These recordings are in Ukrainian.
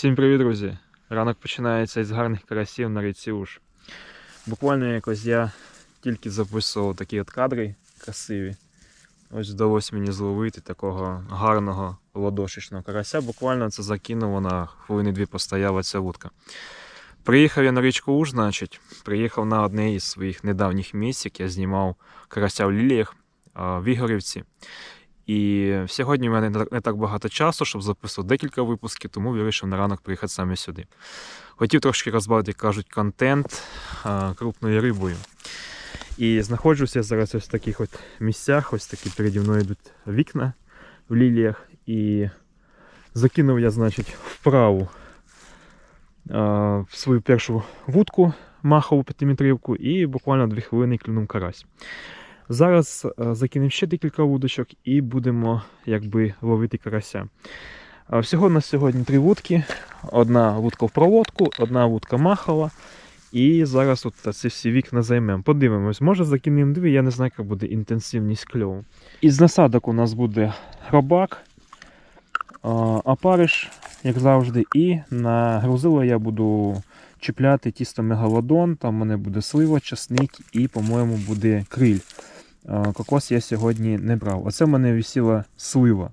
Всім привіт, друзі! Ранок починається із гарних карасів на річці Уж. Буквально якось я тільки записував такі от кадри красиві. Ось вдалося мені зловити такого гарного ладошечного карася. Буквально це закинуло на хвилини дві постояла ця вудка. Приїхав я на річку Уж, значить, приїхав на одне із своїх недавніх місць, як я знімав карася в ліліях в Ігорівці. І сьогодні в мене не так багато часу, щоб записувати декілька випусків, тому вирішив на ранок приїхати саме сюди. Хотів трошки розбавити, кажуть, контент а, крупною рибою. І знаходжуся я зараз ось в таких от місцях, ось такі переді мною йдуть вікна в ліліях. І закинув я, значить, вправу а, свою першу вудку махову п'ятиметривку і буквально дві хвилини клюнув карась. Зараз е, закинемо ще декілька вудочок і будемо якби ловити карася. Всього на сьогодні три вудки. Одна вудка в проводку, одна вудка махова. І зараз от ці всі вікна займемо. Подивимось, може закинемо дві, я не знаю, яка буде інтенсивність кльову. Із насадок у нас буде хробак, а, опариш, як завжди, і на грузило я буду чіпляти тісто мегалодон, там у мене буде слива, часник і, по-моєму, буде криль. А, Кокос я сьогодні не брав. Оце в мене висіла слива.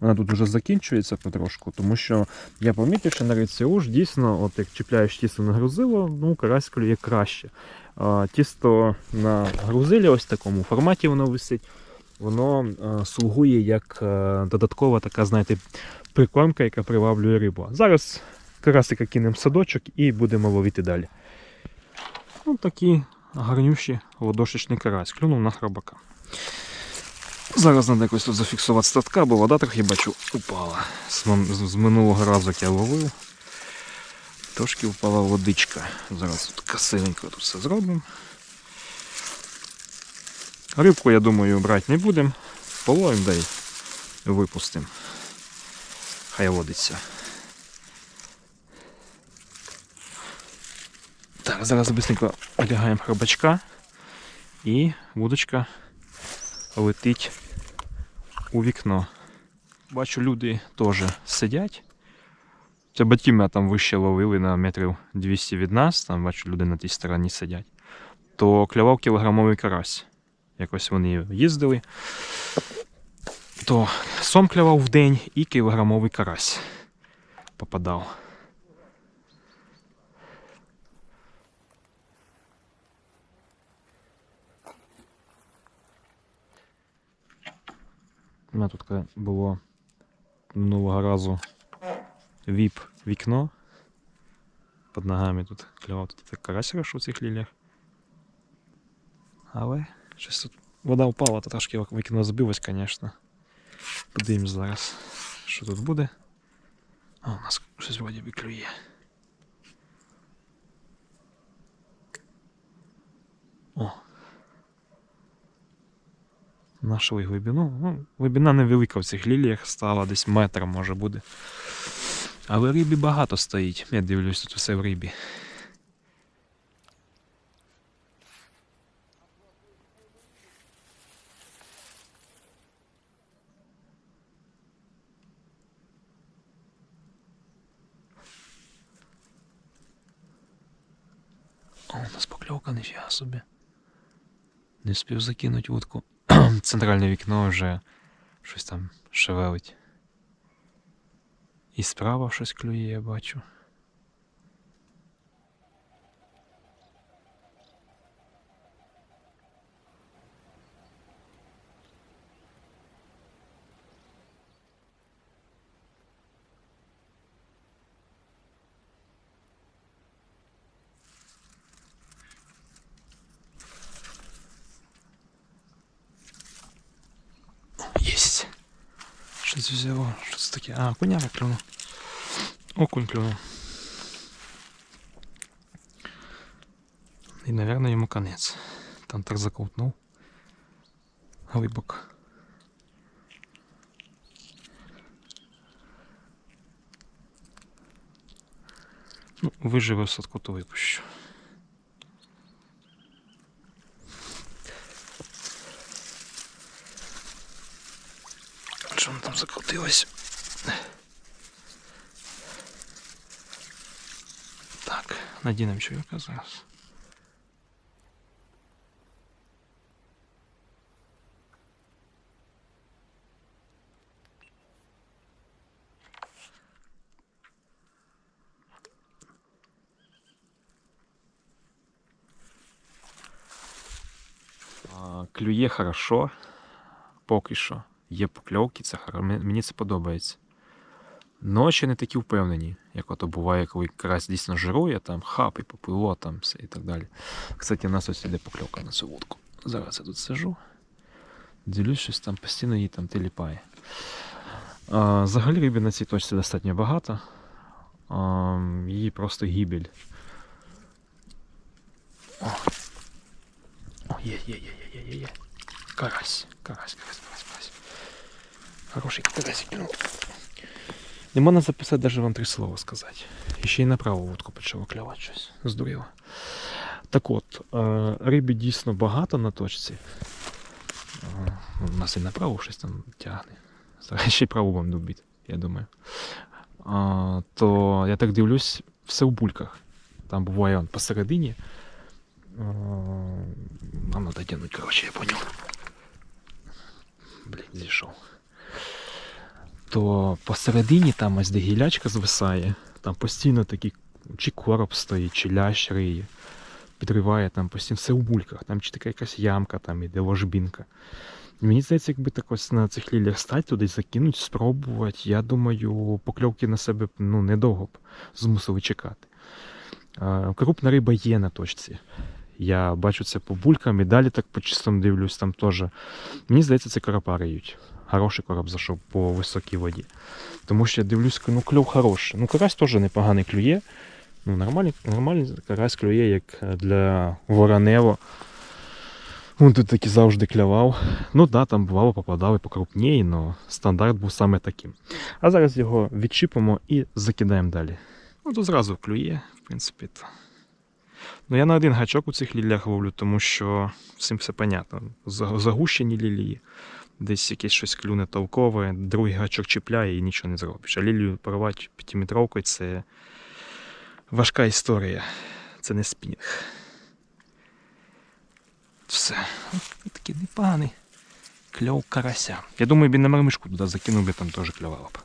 Вона тут вже закінчується потрошку, тому що я помітив, що на уж дійсно, от як чіпляєш тісто на грузило, ну карась клює краще. А, тісто на грузилі, ось в такому форматі воно висить, воно а, слугує як а, додаткова така, знаєте, прикормка, яка приваблює рибу. Зараз карасика кинемо садочок і будемо ловити далі. Ну, такі гарнющі ладошечний карась. Клюнув на храбака. Зараз треба якось тут зафіксувати статка, бо вода трохи бачу упала. З, минулого разу як я ловив. Трошки впала водичка. Зараз тут красивенько тут все зробимо. Рибку, я думаю, брати не будемо. Половимо да випустимо. Хай водиться. Так, зараз быстренько одягаємо храбачка і вудочка летить у вікно. Бачу, люди теж сидять. Це батьки мене там вище ловили на метрів 200 від нас, там бачу, люди на тій стороні сидять. То клював кілограмовий карась. Якось вони їздили. То сом клював в день і кілограмовий карась попадав. У мене тут було минулого разу віп вікно. Під ногами тут клював тут карась хорошо в цих лілях. Але щось тут вода впала, то трошки вікно збилось, звісно. Подивимось зараз, що тут буде. А, у нас щось вроді би клює. О, Нашли глибину. Ну, глибина невелика в цих ліліях стала десь метр, може буде. Але рибі багато стоїть. Я дивлюсь, тут усе в рибі. О, у нас покльовка ніфіга собі. Не встиг закинути вудку. Центральне вікно вже щось там шевелить. І справа щось клює, я бачу. Єсть. Щось взяло. Що це таке? А, коняка клюнув. Окунь клюнув. І, мабуть, йому конець. Там так заковтнув. Глибоко. Ну, виживе в садку, то випущу. Що воно там закрутилось? надінемо чоловіка зараз. А, Клює хорошо, поки що. Є покльовки, це хоро- ме- мені це подобається. Ночі не такі впевнені, як ото буває, коли карась дійсно жирує, там хап і попливо, там все і так далі. Кстати, у нас ось іде покльовка на цю вудку. Зараз я тут сижу. Дивлюсь, щось там постійно її там теліпає. А, взагалі риби на цій точці достатньо багато. А, її просто гібель. О, О, є, є, є, є, є, є, є. Карась, карась, карась, карась, карась. Хороший карась кинув. Не можна записати навіть вам три слова сказати. І ще й на праву вудку почало клювати щось. Здуріло. Так от, е, риби дійсно багато на точці. Е, У нас і на праву щось там тягне. Зараз ще й праву вам добити, я думаю. То я так дивлюсь, все в бульках. Там буває он посередині. Нам надо тянуть, короче, я понял. Блін, зійшов. То посередині там ось де гілячка звисає, там постійно такий чи короб стоїть, чи лящ риє. Підриває там постійно все в бульках, там чи така якась ямка, там іде ложбінка. Мені здається, якби так ось на цих лілях стати туди закинуть, спробувати, я думаю, покльовки на себе ну, недовго б змусили чекати. Крупна риба є на точці. Я бачу це по булькам і далі так по чистому дивлюсь, там теж. Мені здається, це коропа риють. Хороший короб зайшов по високій воді. Тому що я дивлюсь, ну кльов хороший. Ну, карась теж непоганий клює. Ну, нормальний, нормальний карась клює, як для воронево. Він тут таки завжди клявав. Ну да, там бувало попадали покрупніє, але стандарт був саме таким. А зараз його відчіпимо і закидаємо далі. Ну, то зразу клює, в принципі. То. Ну, я на один гачок у цих лілях ловлю, тому що всім все понятно. Загущені лілії, десь якесь щось клюне толкове, другий гачок чіпляє і нічого не зробиш. А лілію порвати п'ятиметровкою це важка історія. Це не спінінг. Все. Ось Такий непоганий кльов карася. Я думаю, він на мармишку туди закинув би, там теж клювало б.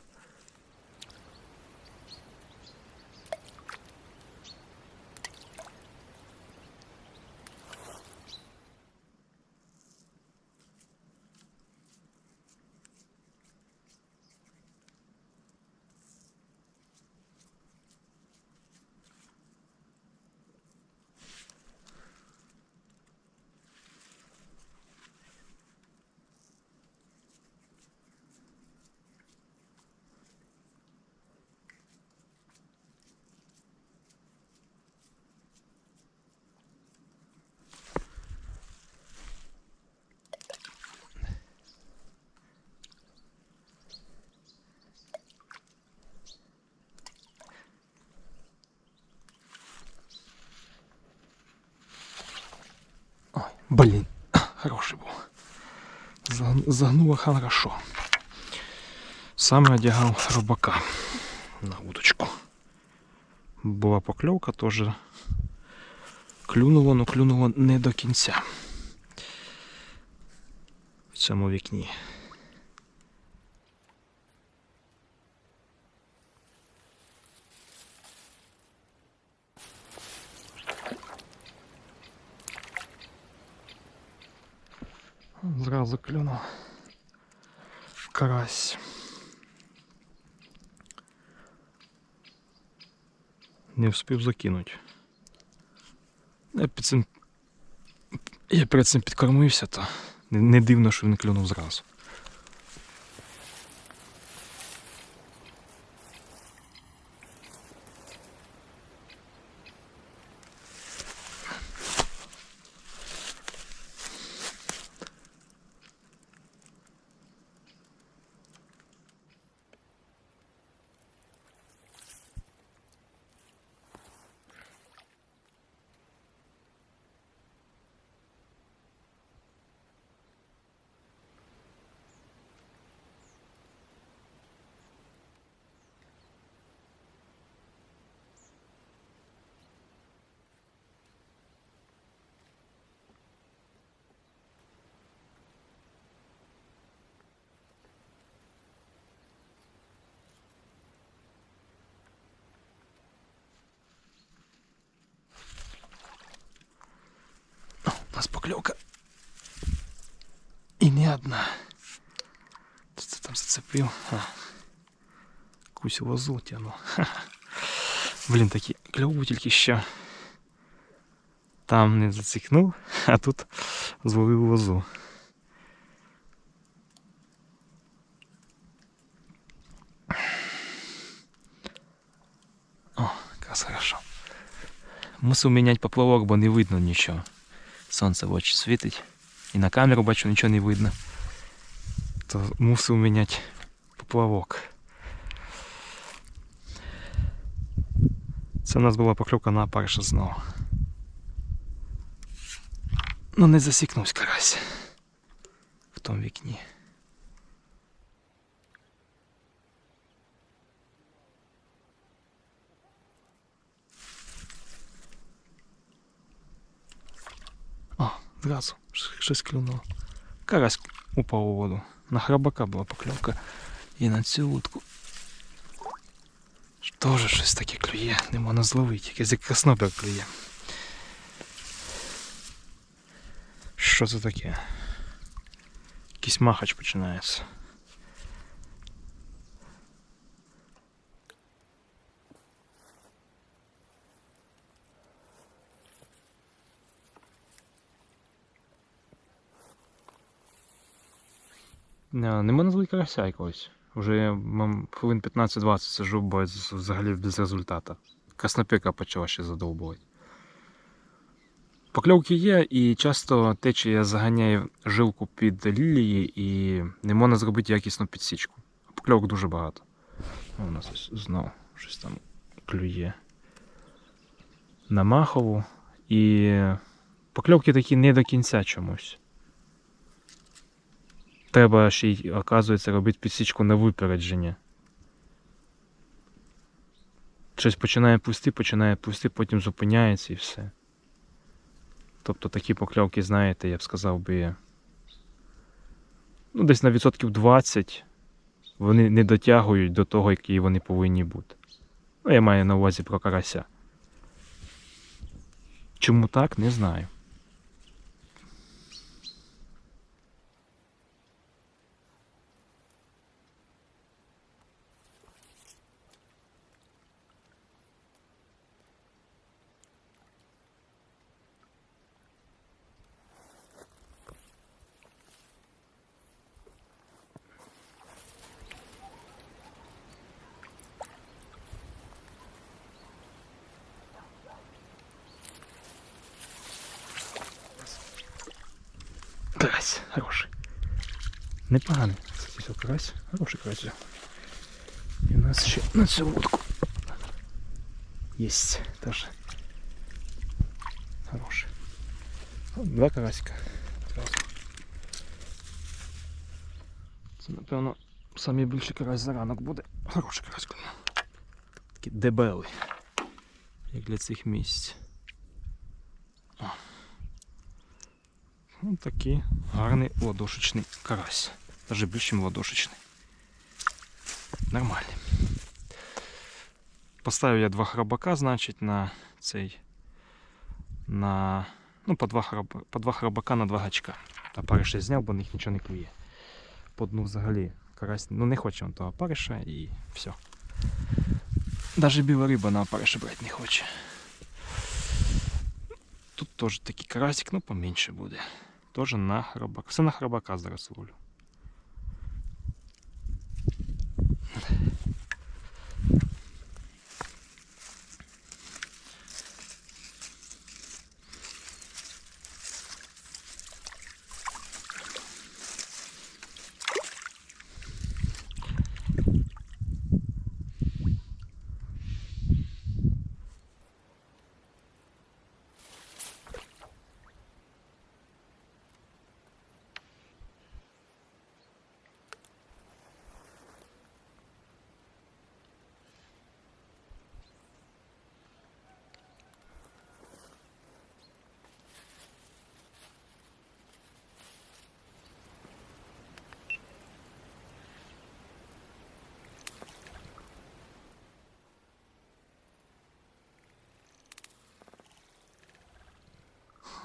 Блін, хороший був. Загнула хорошо. Саме одягав рубака на удочку. Була покльовка теж. Клюнуло, але клюнуло не до кінця. В цьому вікні. Зразу клюнув. Карась. Не встиг закинути. Я, під цим... Я перед цим підкормився, то не дивно, що він клюнув зразу. Нас покльовка. І не одна. Що це там зацепив? А. Якусь лозу тягну. Ха-ха. Блін, такі кльову тільки що. Там не зацікнув, а тут зловив лозу. О, якраз хорошо. Мусив міняти поплавок, бо не видно нічого. Сонце в очі світить. І на камеру бачу, нічого не видно. То мусив міняти поплавок. Це в нас була покльовка на перше знову. Ну не засікнувся карась в тому вікні. О, зразу щось клюнуло. Карась упав у воду. На храбака була покльовка. І на цю утку. Тоже щось таке клює, не можна зловити, якийсь як краснопер клює. Що це таке? Якийсь махач починається. Не, не можна зловити карася якогось. Уже я мам, хвилин 15-20 сижу без, взагалі без результату. Краснопірка почала ще задовбувати. Покльовки є, і часто течія заганяє жилку під лілії і не можна зробити якісну підсічку. Покльовок дуже багато. У нас ось знову щось там клює. На махову. І покльовки такі не до кінця чомусь. Треба ще й, оказується, робити підсічку на випередження. Щось починає пусти, починає пусти, потім зупиняється і все. Тобто такі покльовки, знаєте, я б сказав би. Ну, десь на відсотків 20 вони не дотягують до того, які вони повинні бути. Ну, я маю на увазі про карася. Чому так, не знаю. Карась, хороший. Непоганий. Кстати, карась. Хороший карась. І у нас ще на цю вудку. Есть теж. Хороший. Два карасика. Це, напевно, самий більший карась за ранок буде. Хороший карась. Такий дебелий. Як для цих місць. Ну, такий гарний ладошечний карась. Даже більш, ніж ладошечний. Нормальний. Поставив я два храбака, значить, на цей. На. Ну, по два, храб... по два храбака на два гачка. Опариша зняв, бо на них нічого не клює. По дну взагалі карась. Ну не хоче він того опариша і все. Даже біла риба на опариша брати не хоче. Тут теж такий карасик, ну поменше буде. Тоже на храбак. Все на храбака зараз ловлю.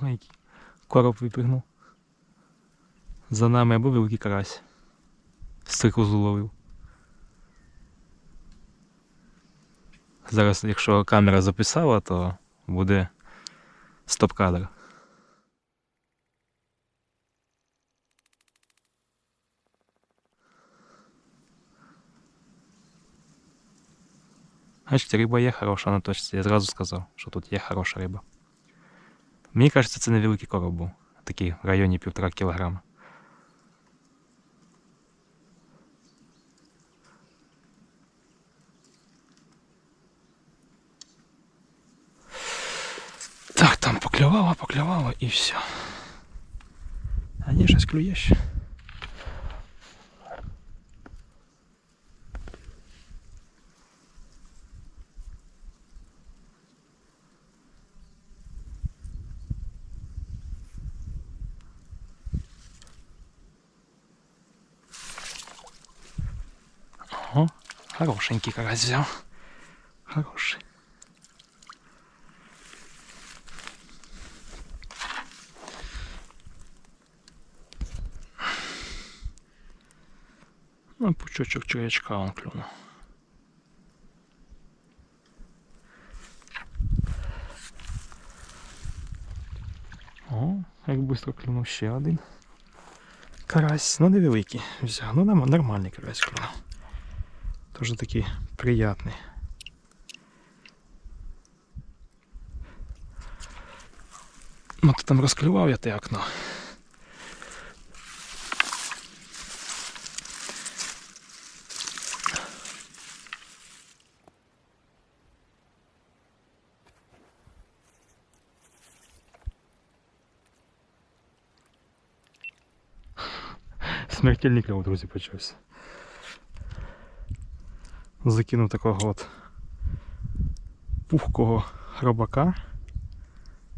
Який Короб випригнув. За нами або великий карась. Стрикозу ловив. Зараз, якщо камера записала, то буде стоп-кадр. Бачите, риба є хороша на точці. Я зразу сказав, що тут є хороша риба. Мені кажеться, це невеликий короб був. Такий в районі півтора кілограма. Так, там поклювало, поклювало і все. А ні, щось клює Хорошенький карась взяв. Хороший. Ну, пучочок червячка он клюнув. О, як швидко клюнув ще один. Карась, ну невеликий взяв. Ну норм- нормальний карась клюнув. Тоже такий приятний. Ну, ти там я те окно. Смертельний кльов, друзі, почався. Закинув такого от пухкого хробака.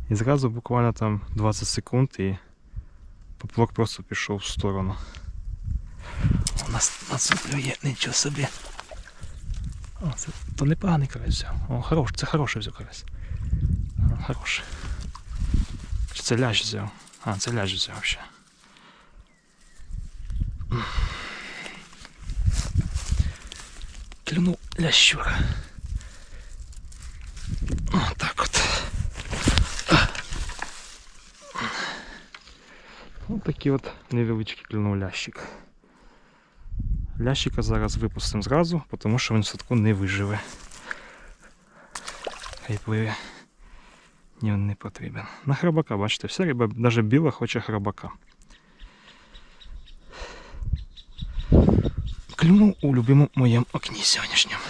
І зразу буквально там 20 секунд і поплавок просто пішов в сторону. У нас нацеплює, нічого собі. О, це то непоганий карась взяв. О, хорош, це хороший взяв карась. Хороший. Чи це ляж взяв? А, це ляж взяв ще. Клюнув лящура. Так от. Ось такий от невеличкий клюнув лящик. Лящика зараз випустимо зразу, тому що він в садку не виживе. Хай. Ні, він не потрібен. На храбака, бачите, вся риба, навіть біла хоче храбака. Клюнув у любимому моєму окні сьогоднішньому.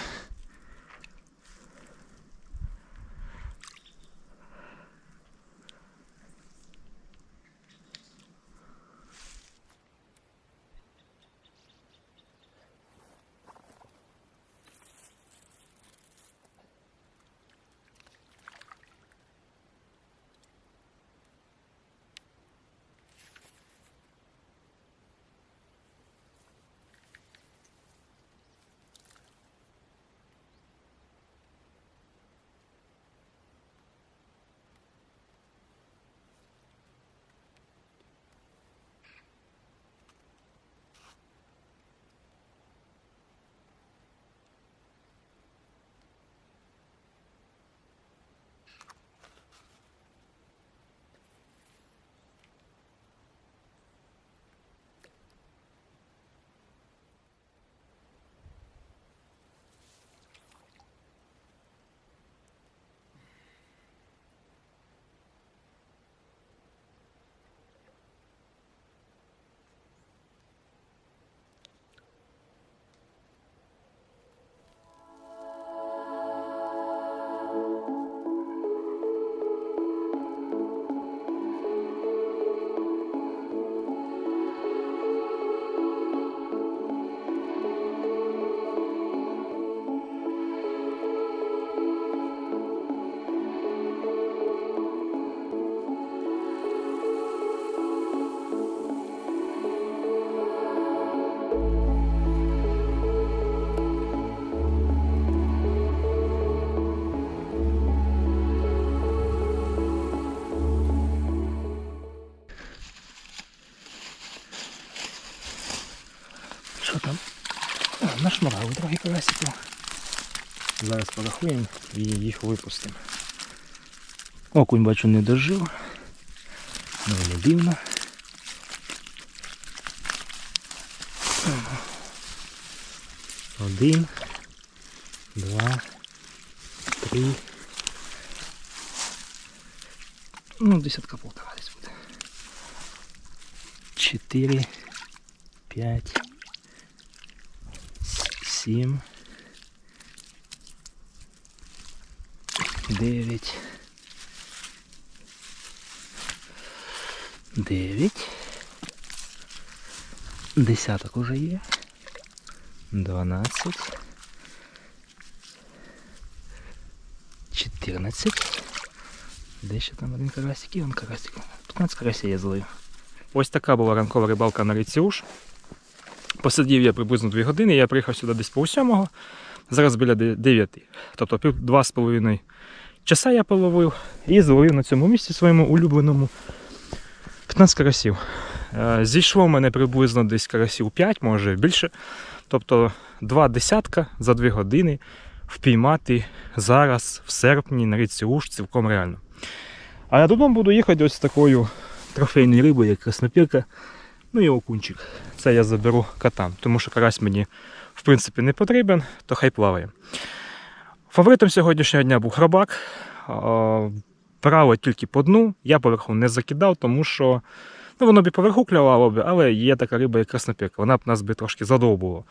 Нашмарали трохи карасиків. Зараз порахуємо і їх випустимо. Окунь бачу не дожив. Ну не дивно. Один, два, три. Ну, десятка полтора десь буде. Чотири, п'ять, сім, дев'ять, дев'ять. Десяток уже є. Дванадцять. Чотирнадцять. Де ще там один карасик і он карасик. 15 карасів я зловив. Ось така була ранкова рибалка на річці Уж. Посидів я приблизно 2 години, я приїхав сюди десь по 7, зараз біля 9. Тобто пів два з половиною часа я половив і зловив на цьому місці своєму улюбленому 15 карасів. Е, Зійшло в мене приблизно десь карасів 5, може більше. Тобто два десятка за 2 години впіймати зараз, в серпні, на річці Уж цілком реально. А я додому буду їхати ось такою трофейною рибою, як краснопірка, ну і окунчик. Це я заберу катам, тому що карась мені в принципі не потрібен, то хай плаває. Фаворитом сьогоднішнього дня був храбак. А, Право тільки по дну. Я поверху не закидав, тому що ну, воно б і поверху клювало б, але є така риба, як краснопірка. Вона б нас би трошки задовбувала.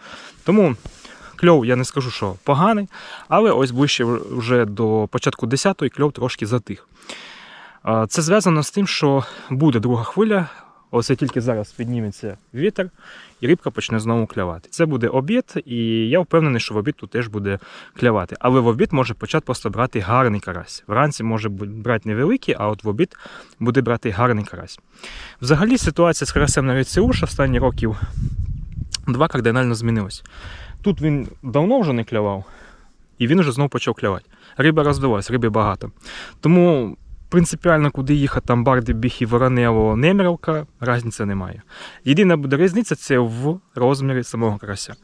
Тому кльов я не скажу, що поганий, але ось ближче вже до початку 10-ї кльов трошки затих. Це зв'язано з тим, що буде друга хвиля. Ось тільки зараз підніметься вітер, і рибка почне знову клявати. Це буде обід, і я впевнений, що в обід тут теж буде клявати. Але в обід може почати просто брати гарний карась. Вранці може брати невеликий, а от в обід буде брати гарний карась. Взагалі ситуація з карасем на річці останні років два кардинально змінилась. Тут він давно вже не клявав, і він вже знову почав клявати. Риба розвилась, риби багато. Тому принципіально, куди їхати, там Барди, Біхі, Воронево, Неміровка, різниці немає. Єдина буде різниця це в розмірі самого карася.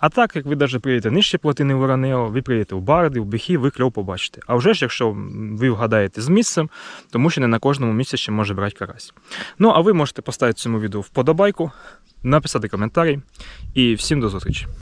А так, як ви навіть приїдете нижче плотини Воронево, ви приїдете в Барди, в Біхі, ви кльов побачите. А вже ж, якщо ви вгадаєте з місцем, тому що не на кожному місці ще може брати карась. Ну, а ви можете поставити цьому відео вподобайку, написати коментарі і всім до зустрічі.